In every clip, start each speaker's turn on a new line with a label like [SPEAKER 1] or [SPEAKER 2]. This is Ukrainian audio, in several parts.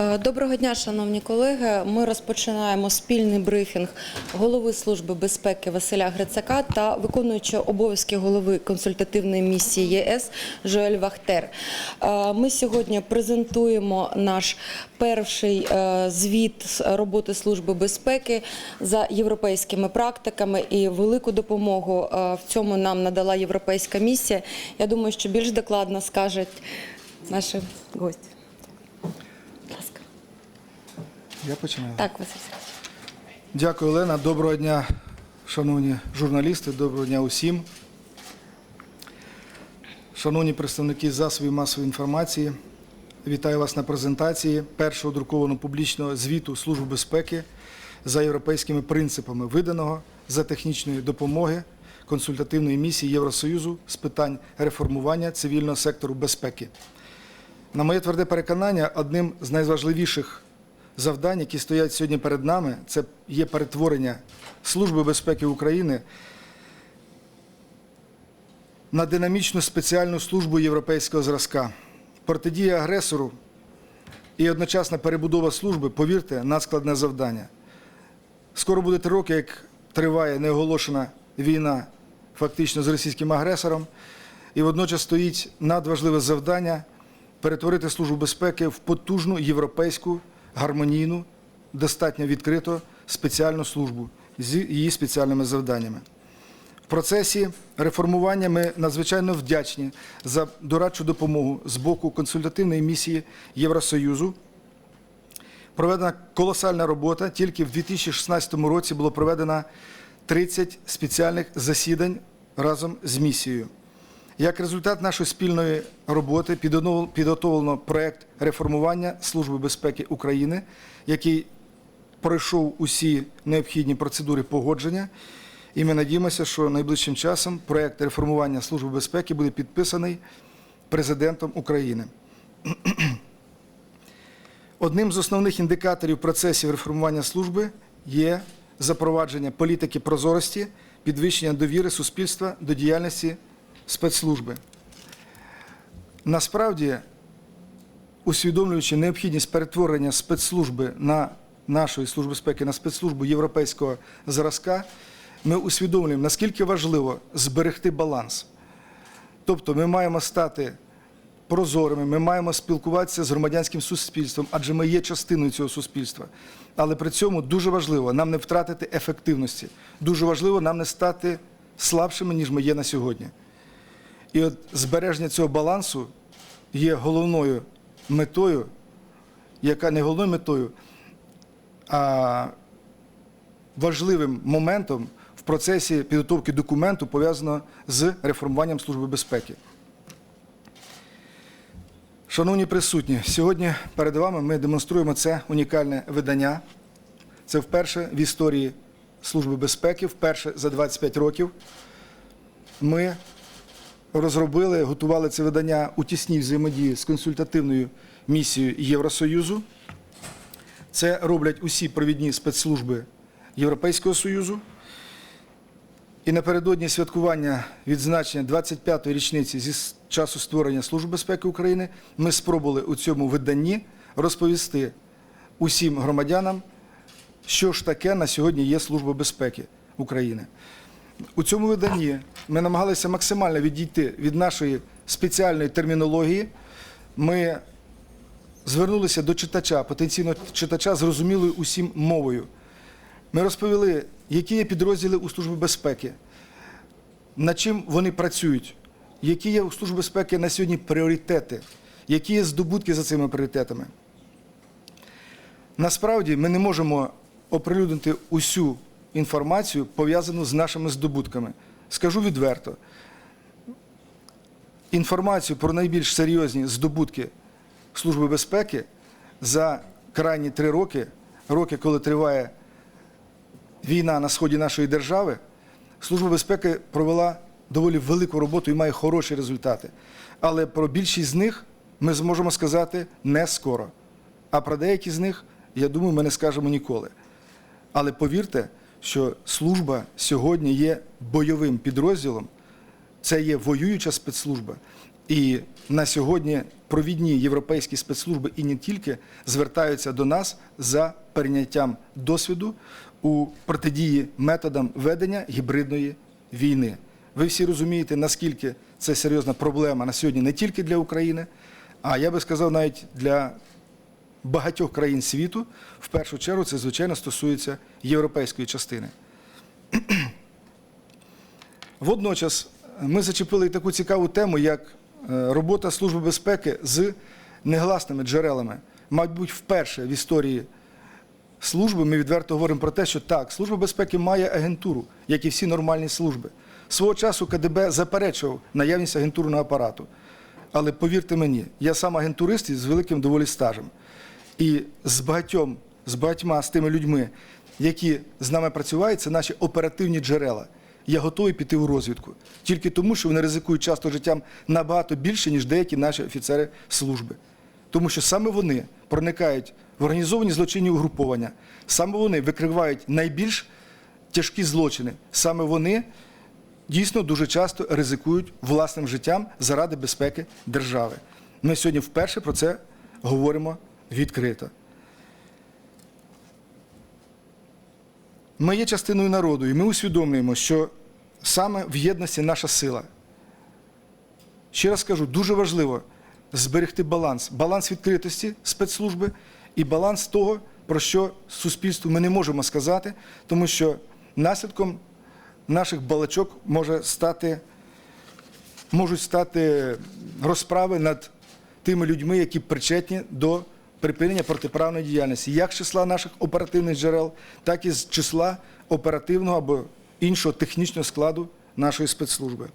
[SPEAKER 1] Е, Доброго дня, шановні колеги. Ми розпочинаємо спільний брифінг голови Служби безпеки Василя Грицака та виконуючого обов'язки голови консультативної місії ЄС Жоель Вахтер. Е, Ми сьогодні презентуємо наш перший е, звіт роботи Служби безпеки за європейськими практиками і велику допомогу в цьому нам надала європейська місія. Я думаю, що більш докладно скажуть наші гості. Будь ласка.
[SPEAKER 2] Я починаю.
[SPEAKER 1] Так, Василь. Сергійович.
[SPEAKER 2] Дякую, Олена. Доброго дня, шановні журналісти, доброго дня усім. Шановні представники засобів масової інформації, вітаю вас на презентації першого друкованого публічного звіту Служби безпеки за європейськими принципами, виданого за технічної допомоги консультативної місії Євросоюзу з питань реформування цивільного сектору безпеки. На моє тверде переконання, одним з найважливіших завдань, які стоять сьогодні перед нами, це є перетворення Служби безпеки України на динамічну спеціальну службу європейського зразка. Протидія агресору і одночасна перебудова служби, повірте, надскладне завдання. Скоро буде три роки, як триває неоголошена війна фактично з російським агресором, і водночас стоїть надважливе завдання перетворити Службу безпеки в потужну європейську, гармонійну, достатньо відкриту спеціальну службу з її спеціальними завданнями. В процесі реформування ми надзвичайно вдячні за дорадчу допомогу з боку консультативної місії Євросоюзу. Проведена колосальна робота. Тільки в 2016 році було проведено 30 спеціальних засідань разом з місією. Як результат нашої спільної роботи підготовлено- проект реформування Служби безпеки України, який пройшов усі необхідні процедури погодження. І ми надіємося, що найближчим часом проект реформування Служби безпеки буде підписаний президентом України. Одним з основних індикаторів процесів реформування служби є запровадження політики прозорості, підвищення довіри суспільства до діяльності спецслужби. Насправді, усвідомлюючи необхідність перетворення спецслужби на нашої служби безпеки на спецслужбу європейського зразка, ми усвідомлюємо, наскільки важливо зберегти баланс. Тобто ми маємо стати прозорими, ми маємо спілкуватися з громадянським суспільством, адже ми є частиною цього суспільства. Але при цьому дуже важливо нам не втратити ефективності. Дуже важливо нам не стати слабшими, ніж ми є на сьогодні. І от збереження цього балансу є головною метою, яка не головною метою, а важливим моментом в процесі підготовки документу, пов'язаного з реформуванням Служби безпеки. Шановні присутні, сьогодні перед вами ми демонструємо це унікальне видання. Це вперше в історії Служби безпеки, вперше за 25 років. Ми розробили, готували це видання у тісній взаємодії з консультативною місією Євросоюзу. Це роблять усі провідні спецслужби Європейського Союзу. І напередодні святкування відзначення 25-ї річниці зі часу створення Служби безпеки України ми спробували у цьому виданні розповісти усім громадянам, що ж таке на сьогодні є Служба безпеки України. У цьому виданні ми намагалися максимально відійти від нашої спеціальної термінології. Ми звернулися до читача, потенційного читача, зрозумілою усім мовою. Ми розповіли, які є підрозділи у Службі безпеки, над чим вони працюють, які є у Службі безпеки на сьогодні пріоритети, які є здобутки за цими пріоритетами. Насправді ми не можемо оприлюднити усю інформацію, пов'язану з нашими здобутками. Скажу відверто, інформацію про найбільш серйозні здобутки Служби безпеки за крайні три роки, роки, коли триває війна на сході нашої держави, Служба безпеки провела доволі велику роботу і має хороші результати. Але про більшість з них ми зможемо сказати не скоро. А про деякі з них, я думаю, ми не скажемо ніколи. Але повірте, що служба сьогодні є бойовим підрозділом, це є воююча спецслужба. І на сьогодні провідні європейські спецслужби і не тільки звертаються до нас за перейняттям досвіду у протидії методам ведення гібридної війни. Ви всі розумієте, наскільки це серйозна проблема на сьогодні не тільки для України, а я би сказав навіть для багатьох країн світу. В першу чергу це, звичайно, стосується європейської частини. Водночас ми зачепили таку цікаву тему, як е, робота Служби безпеки з негласними джерелами. Мабуть, вперше в історії служби ми відверто говоримо про те, що так, Служба безпеки має агентуру, як і всі нормальні служби. Свого часу КДБ заперечував наявність агентурного апарату. Але повірте мені, я сам агентурист із великим доволі стажем. І з багатьом, з багатьма з тими людьми, які з нами працюють, це наші оперативні джерела. Я готовий піти у розвідку тільки тому, що вони ризикують часто життям набагато більше, ніж деякі наші офіцери служби. Тому що саме вони проникають в організовані злочинні угруповання, саме вони викривають найбільш тяжкі злочини, саме вони дійсно дуже часто ризикують власним життям заради безпеки держави. Ми сьогодні вперше про це говоримо відкрито. Ми є частиною народу, і ми усвідомлюємо, що саме в єдності наша сила. Ще раз кажу, дуже важливо зберегти баланс. Баланс відкритості спецслужби і баланс того, про що суспільству ми не можемо сказати, тому що наслідком наших балачок може стати, можуть стати розправи над тими людьми, які причетні до припинення протиправної діяльності, як з числа наших оперативних джерел, так і з числа оперативного або іншого технічного складу нашої спецслужби.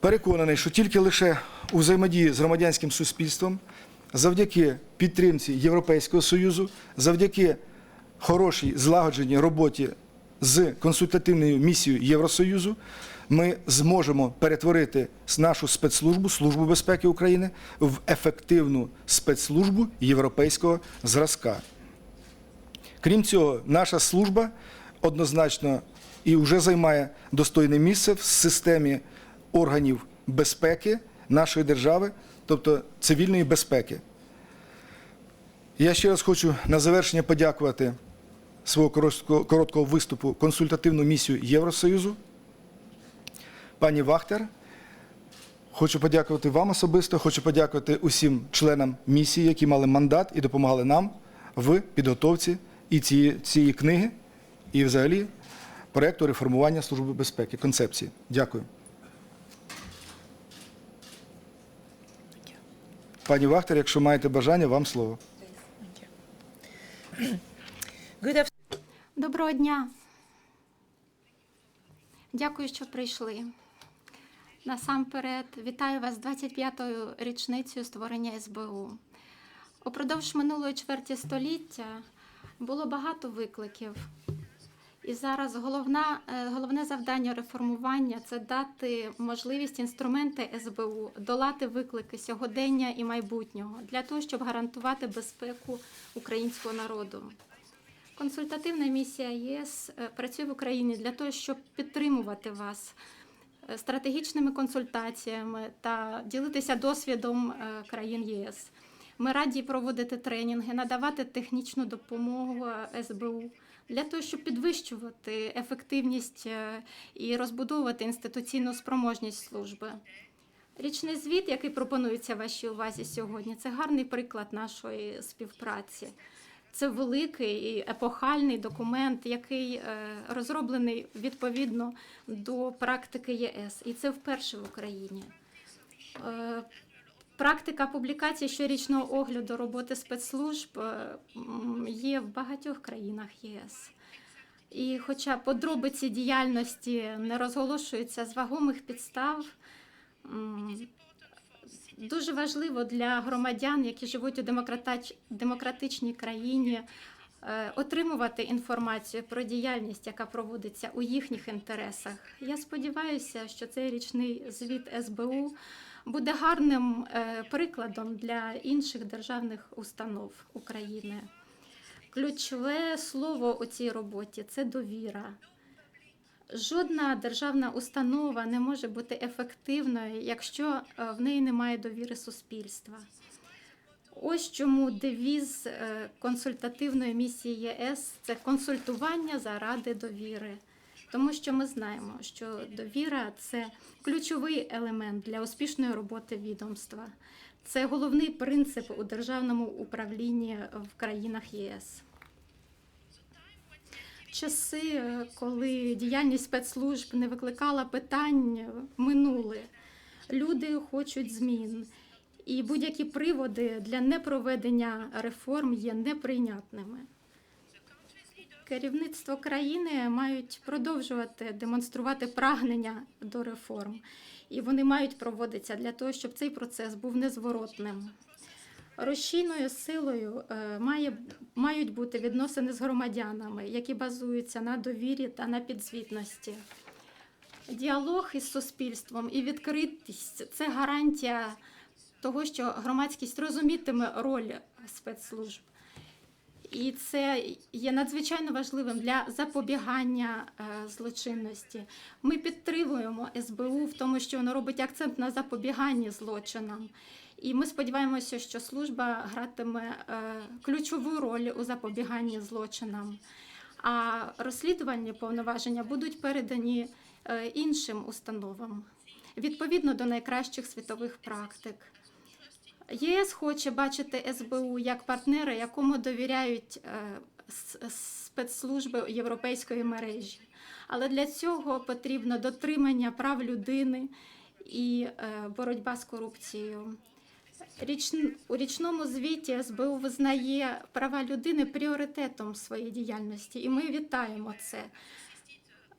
[SPEAKER 2] Переконаний, що тільки лише у взаємодії з громадянським суспільством, завдяки підтримці Європейського Союзу, завдяки хорошій злагодженій роботі з консультативною місією Євросоюзу, ми зможемо перетворити нашу спецслужбу, Службу безпеки України, в ефективну спецслужбу європейського зразка. Крім цього, наша служба однозначно і вже займає достойне місце в системі органів безпеки нашої держави, тобто цивільної безпеки. Я ще раз хочу на завершення подякувати свого короткого виступу консультативну місію Євросоюзу. Пані Вахтер, хочу подякувати вам особисто, хочу подякувати усім членам місії, які мали мандат і допомагали нам в підготовці і цієї, цієї книги, і взагалі проєкту реформування Служби безпеки, концепції. Дякую. Пані Вахтер, якщо маєте бажання, вам слово.
[SPEAKER 3] Доброго дня. Дякую, що прийшли. Насамперед, вітаю вас з 25-ю річницею створення СБУ. Упродовж минулої чверті століття було багато викликів. І зараз головна, е, головне завдання реформування це дати можливість інструменти СБУ долати виклики сьогодення і майбутнього для того, щоб гарантувати безпеку українського народу. Консультативна місія ЄС е, працює в Україні для того, щоб підтримувати вас стратегічними консультаціями та ділитися досвідом е, країн ЄС. Ми раді проводити тренінги, надавати технічну допомогу е, СБУ для того, щоб підвищувати ефективність е, і розбудовувати інституційну спроможність служби. Річний звіт, який пропонується вашій увазі сьогодні, це гарний приклад нашої співпраці. Це великий і епохальний документ, який е, розроблений відповідно до практики ЄС, і це вперше в Україні. Е, Практика публікації щорічного огляду роботи спецслужб е, є в багатьох країнах ЄС. І хоча подробиці діяльності не розголошуються з вагомих підстав, дуже важливо для громадян, які живуть у демократичній країні, е, отримувати інформацію про діяльність, яка проводиться у їхніх інтересах. Я сподіваюся, що цей річний звіт СБУ буде гарним е, прикладом для інших державних установ України. Ключове слово у цій роботі це довіра. Жодна державна установа не може бути ефективною, якщо е, в неї немає довіри суспільства. Ось чому девіз е, консультативної місії ЄС це консультування заради довіри. Тому що ми знаємо, що довіра це ключовий елемент для успішної роботи відомства. Це головний принцип у державному управлінні в країнах ЄС. Часи, коли діяльність спецслужб не викликала питань, е, минули. Люди хочуть змін, і будь-які приводи для непроведення реформ є неприйнятними. Керівництво країни мають продовжувати демонструвати прагнення до реформ, і вони мають проводитися для того, щоб цей процес був незворотним. Рушійною силою е, має, мають бути відносини з громадянами, які базуються на довірі та на підзвітності. Діалог із суспільством і відкритість це гарантія того, що громадськість розумітиме роль спецслужб. І це є надзвичайно важливим для запобігання е, злочинності. Ми підтримуємо СБУ в тому, що воно робить акцент на запобіганні злочинам. І ми сподіваємося, що служба гратиме е, ключову роль у запобіганні злочинам. А розслідувальні повноваження будуть передані е, іншим установам відповідно до найкращих світових практик. ЄС хоче бачити СБУ як партнера, якому довіряють е, спецслужби європейської мережі. Але для цього потрібно дотримання прав людини і боротьба з корупцією. У річному звіті СБУ визнає права людини пріоритетом своєї діяльності, і ми вітаємо це.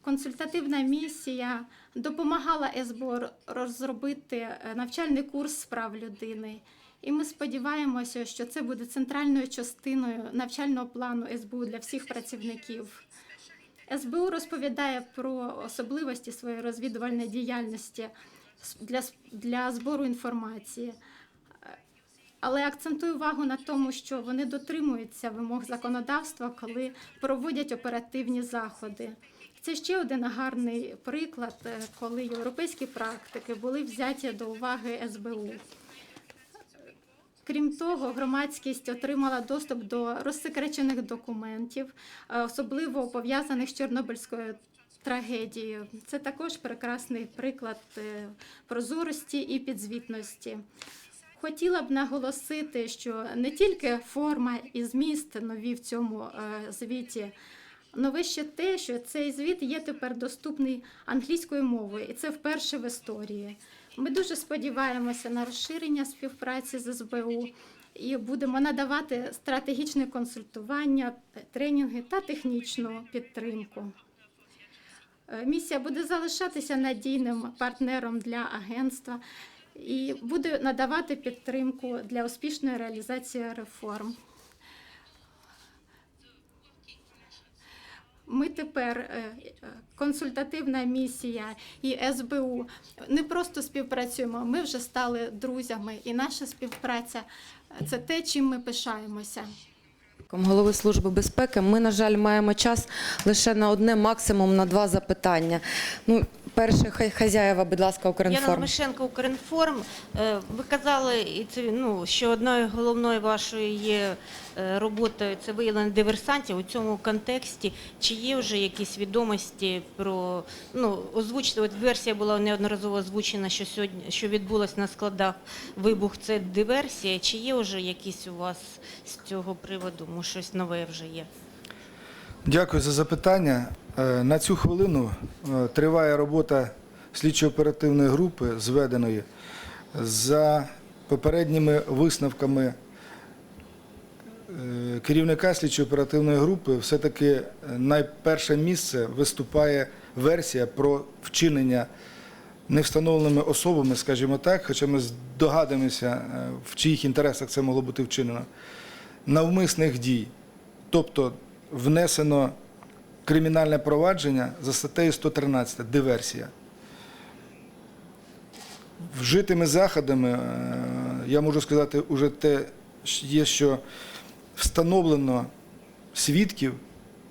[SPEAKER 3] Консультативна місія допомагала СБУ розробити е, навчальний курс з прав людини. І ми сподіваємося, що це буде центральною частиною навчального плану СБУ для всіх працівників. СБУ розповідає про особливості своєї розвідувальної діяльності для, для збору інформації. Але акцентую увагу на тому, що вони дотримуються вимог законодавства, коли проводять оперативні заходи. Це ще один гарний приклад, е, коли європейські практики були взяті до уваги СБУ. Крім того, громадськість отримала доступ до розсекречених документів, е, особливо пов'язаних з Чорнобильською трагедією. Це також прекрасний приклад е, прозорості і підзвітності. Хотіла б наголосити, що не тільки форма і зміст нові в цьому е, звіті, нове ще те, що цей звіт є тепер доступний англійською мовою, і це вперше в історії. Ми дуже сподіваємося на розширення співпраці з СБУ і будемо надавати стратегічне консультування, тренінги та технічну підтримку. Е, Місія буде залишатися надійним партнером для агентства і буде надавати підтримку для успішної реалізації реформ. Ми тепер е, е, консультативна місія і СБУ не просто співпрацюємо, ми вже стали друзями, і наша співпраця це те, чим ми пишаємося.
[SPEAKER 1] Голови Служби безпеки, ми, на жаль, маємо час лише на одне, максимум на два запитання. Ну, перше, хазяєва, будь ласка,
[SPEAKER 4] Яна
[SPEAKER 1] Укрінформ.
[SPEAKER 4] Мишенко, Укрінформ. Е, Ви казали, і це, ну, що одною головною вашою є е, роботою це виявлення диверсантів у цьому контексті. Чи є вже якісь відомості про ну озвучити? От версія була неодноразово озвучена, що сьогодні що відбулось на складах вибух. Це диверсія. Чи є вже якісь у вас з цього приводу? Може, щось нове вже є?
[SPEAKER 2] Дякую за запитання. Е, На цю хвилину е, триває робота слідчо-оперативної групи, зведеної за попередніми висновками е, керівника слідчо-оперативної групи. Все-таки найперше місце виступає версія про вчинення невстановленими особами, скажімо так, хоча ми здогадуємося, в чиїх інтересах це могло бути вчинено, навмисних дій. Тобто внесено кримінальне провадження за статтею 113 диверсія. Вжитими заходами, е, я можу сказати, уже те є, що встановлено свідків,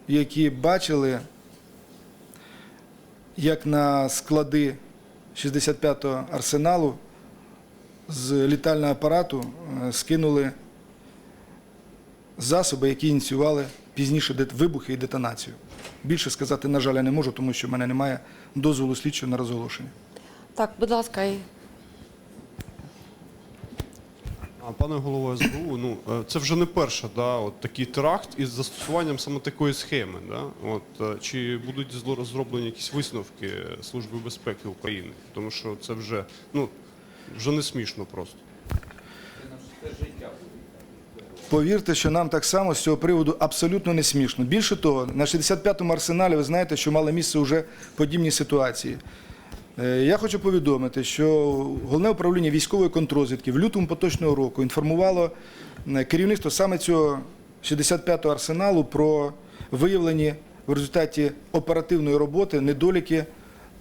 [SPEAKER 2] які бачили як на склади 65-го арсеналу з літального апарату е, скинули засоби, які ініціювали пізніше вибухи і детонацію. Більше сказати, на жаль, я не можу, тому що в мене немає дозволу слідчого на розголошення.
[SPEAKER 1] Так, будь ласка, і
[SPEAKER 5] А, Пане голово СБУ, ну е, це вже не перша, да, от такий теракт із застосуванням саме такої схеми. Да? От, е, чи будуть зло- зроблені якісь висновки Служби безпеки України? Тому що це вже, ну, вже не смішно просто.
[SPEAKER 2] Повірте, що нам так само з цього приводу абсолютно не смішно. Більше того, на 65-му арсеналі ви знаєте, що мали місце вже подібні ситуації. Е, Я хочу повідомити, що головне управління військової контрозвідки в лютому поточного року інформувало е, керівництво саме цього 65-го арсеналу про виявлені в результаті оперативної роботи недоліки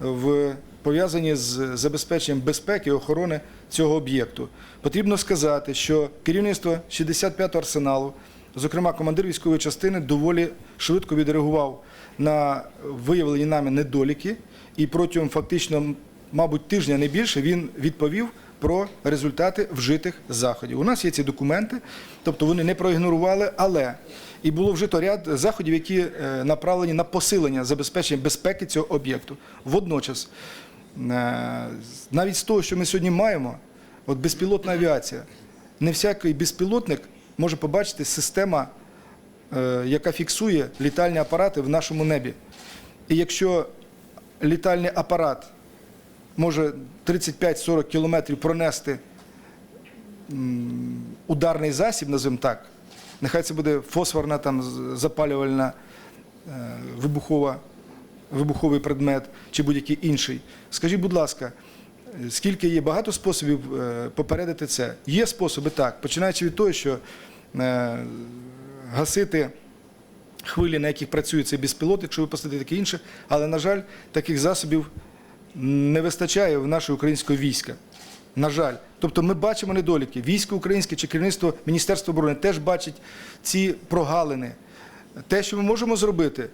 [SPEAKER 2] в пов'язані з забезпеченням безпеки і охорони цього об'єкту. Потрібно сказати, що керівництво 65-го арсеналу, зокрема командир військової частини, доволі швидко відреагував на виявлені нами недоліки, і протягом фактично, мабуть, тижня не більше він відповів про результати вжитих заходів. У нас є ці документи, тобто вони не проігнорували, але і було вжито ряд заходів, які е, направлені на посилення забезпечення безпеки цього об'єкту. Водночас, навіть з того, що ми сьогодні маємо, от безпілотна авіація, не всякий безпілотник може побачити система, е, яка фіксує літальні апарати в нашому небі. І якщо літальний апарат може 35-40 кілометрів пронести ударний засіб, називаємо так, нехай це буде фосфорна там запалювальна е, вибухова, вибуховий предмет чи будь-який інший. Скажіть, будь ласка, скільки є багато способів е, попередити це? Є способи так, починаючи від того, що е, гасити хвилі, на яких працює цей безпілот, якщо випустити таке інше, але, на жаль, таких засобів не вистачає в нашого українського війська. На жаль. Тобто ми бачимо недоліки. Військо українське чи керівництво Міністерства оборони теж бачить ці прогалини. Те, що ми можемо зробити,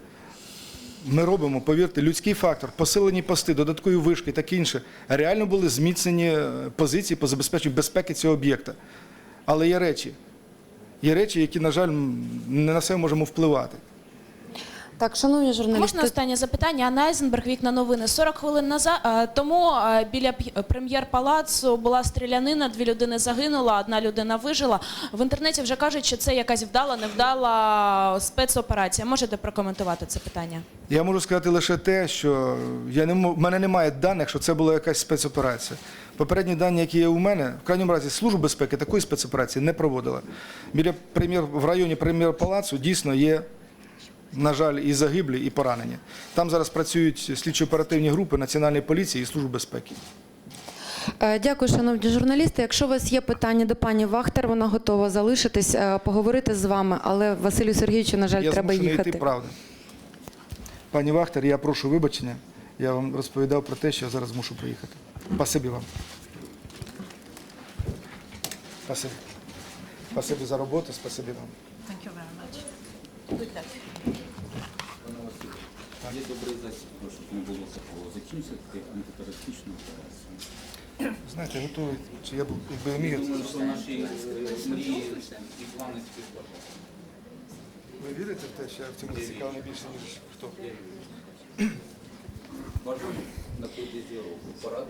[SPEAKER 2] ми робимо, повірте, людський фактор, посилені пости, додаткові вишки, таке інше. Реально були зміцнені е, позиції по забезпеченню безпеки цього об'єкта. Але є речі, є речі, які, на жаль, не на все можемо впливати.
[SPEAKER 1] Так, шановні журналісти,
[SPEAKER 6] Можна останнє запитання? Анна Айзенберг, вікна новини. 40 хвилин назад е, тому е, біля прем'єр-палацу була стрілянина, дві людини загинула, одна людина вижила. В інтернеті вже кажуть, що це якась вдала, невдала спецоперація. Можете прокоментувати це питання?
[SPEAKER 2] Я можу сказати лише те, що я не в мене немає даних, що це була якась спецоперація. Попередні дані, які є у мене, в крайньому разі Служба безпеки такої спецоперації не проводила. Біля прем'єр в районі прем'єр-палацу дійсно є, на жаль, і загиблі, і поранені. Там зараз працюють слідчо-оперативні групи Національної поліції і Служби безпеки.
[SPEAKER 1] Е, Дякую, шановні журналісти. Якщо у вас є питання до пані Вахтер, вона готова залишитись, е, поговорити з вами, але Василю Сергійовичу, на жаль,
[SPEAKER 2] я
[SPEAKER 1] треба їхати.
[SPEAKER 2] йти, правда. Пані Вахтер, я прошу вибачення. Я вам розповідав про те, що я зараз мушу поїхати. Спасибі вам. Спасибі. Спасибі за роботу, спасибі вам.
[SPEAKER 7] Є добрий засіб, щоб не було такого. Закінчити антитерористичну операцію.
[SPEAKER 2] Знаєте, готовий, чи я б якби вмію.
[SPEAKER 7] Думаю, що наші е, мрії і плани співпадуть.
[SPEAKER 2] Ви вірите в те, що я в цьому зацікавлений більше, ніж хто?
[SPEAKER 7] Бажаю на протязі року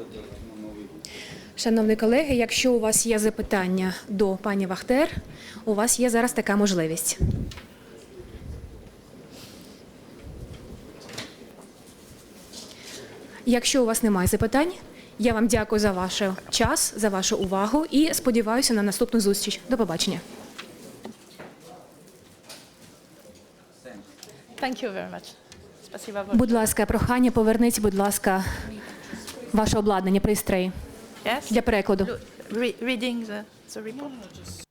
[SPEAKER 7] на новий рік.
[SPEAKER 8] Шановні колеги, якщо у вас є запитання до пані Вахтер, у вас є зараз така можливість. Якщо у вас немає запитань, я вам дякую за ваш час, за вашу увагу і сподіваюся на наступну зустріч. До побачення.
[SPEAKER 9] Thank you very much.
[SPEAKER 8] Будь ласка, прохання, поверніть, будь ласка, ваше обладнання, пристрої
[SPEAKER 9] Yes?
[SPEAKER 8] для перекладу.
[SPEAKER 9] Re- reading the, the report.